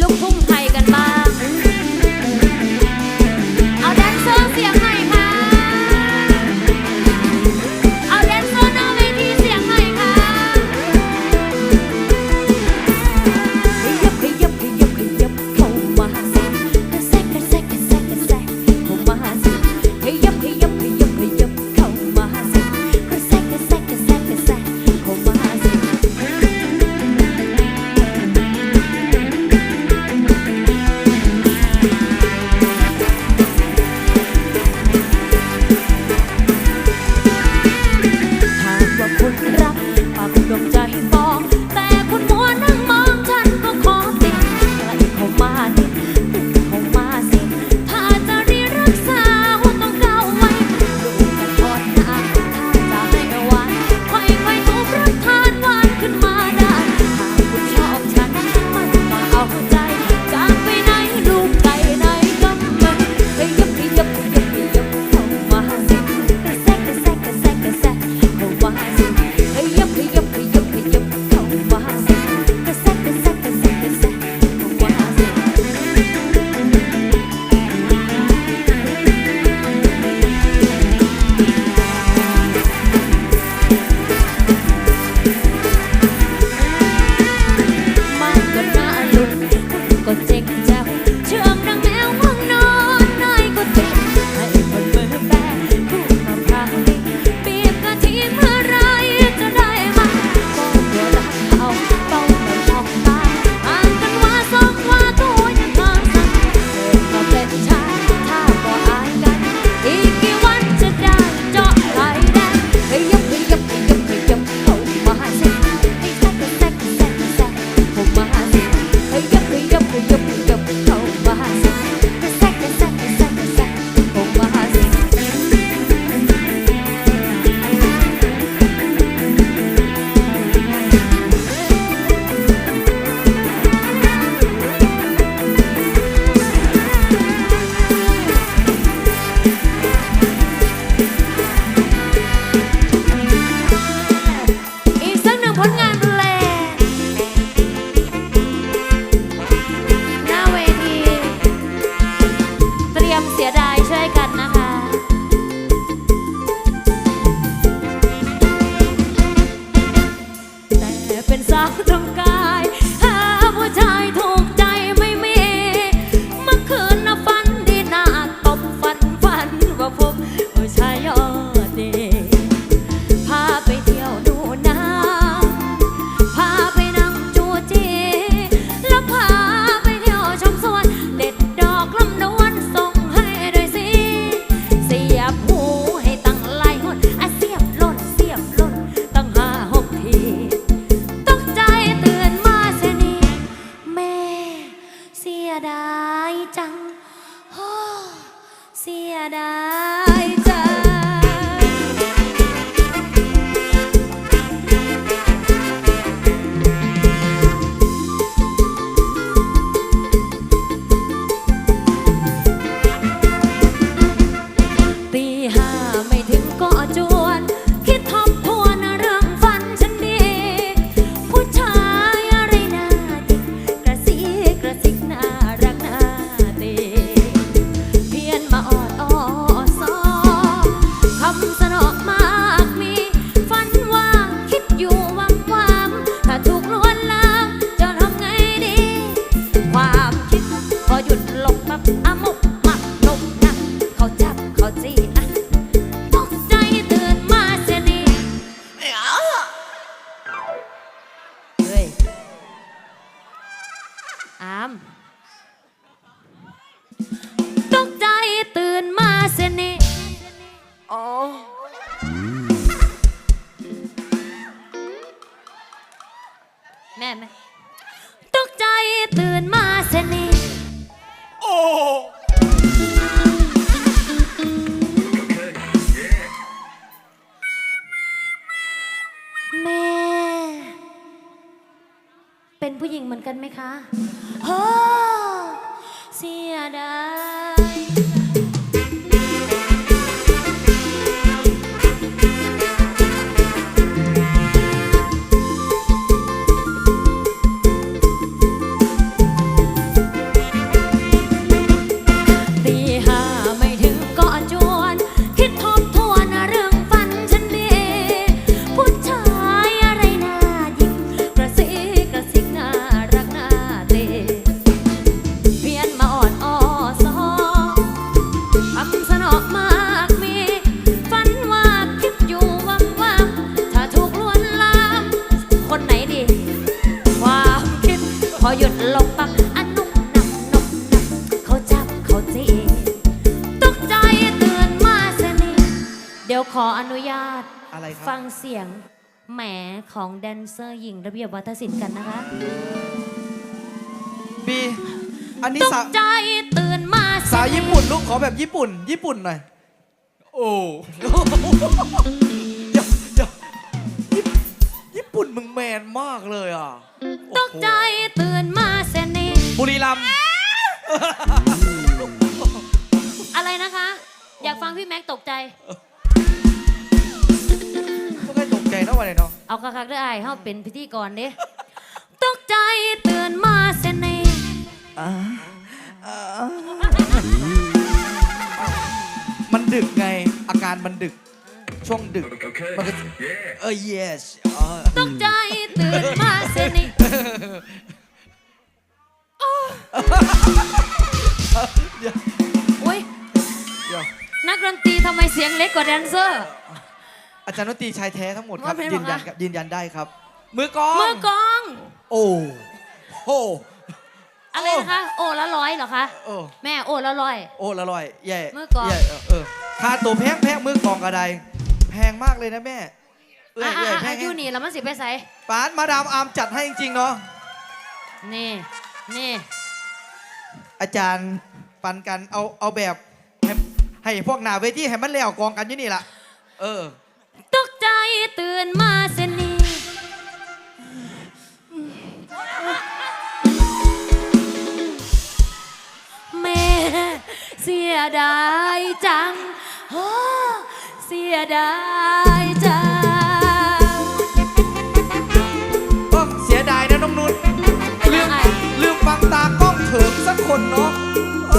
ลูกทุ่งไทย da อามตกใจตื่นมาเสน่ห์อ๋อ แม่ไหมตกใจตื่นมา ป็นผู้หญิงเหมือนกันไหมคะโอ้เสียดาย ดี๋ยวขออนุญาตอะไรครัฟับงเสียงแหมของแดนเซอร์หญิงระเบียบวัฒนศิลป์กันนะคะบี อันนี้ตกสาวใจตื่นมาสาวญี่ปุ่นลูกขอแบบญี่ปุ่น ญี่ปุ่นหน่อย โอ้เดี๋ยวเดี๋ยวญี่ญี่ปุ่นมึงแมนมากเลยอะตกใจตื่นมาเสยนี่บุรีรัมย์อะไรนะคะ อยากฟังพี่แม็กตกใจ ไม่ตกใจนะวันนี้เนาะเอาคักๆได้ไอ้เฮาเป็นพิธีกรเด้ตกใจตื่นมาเสยนี่มันดึกไง อาการมันดึก ช่วงดึกมันก็เออ yes อ๋อตกใจตื่นมาเสยนี่เดี๋ยวอุ้ยเดี๋ยวนักดนตรีทำไมเสียงเล็กกว่าแดนเซอร์ อาจารย์ดนตรีชายแท้ทั้งหมดครับว่าเป็นยืนยันเหรอคะ ครับยืนยันได้ครับ มือกลองมือกลอง โอ้โหอะไรนะคะ โอ้ละร้อยเหรอคะ โอ้แม่โอ้ละร้อย โอ้ละลอยแย่มือกลองแย่เออเออค่าตัวแพงแพงมือกลองกระไดแพงมากเลยนะแม่เอ้ยอะเอ้ยอะแพอะงอยู่นี่แล้วมันสิไปใส่ปานมาดามอาร์มจัดให้จริงๆเนาะนี่ นี่ อาจารย์ปันกันเอาเอาแบบให้ให้พวกหนาเวทีให้มันแล้วกองกันอยู่นี่ล่ะเออตกใจ ตื่นมาเสนีแม่เสียดายจังเสียดายจังเสียดายนะน้องนุ่นเลือกเลือมฟังตากล้องเถิมสักคนเนาะ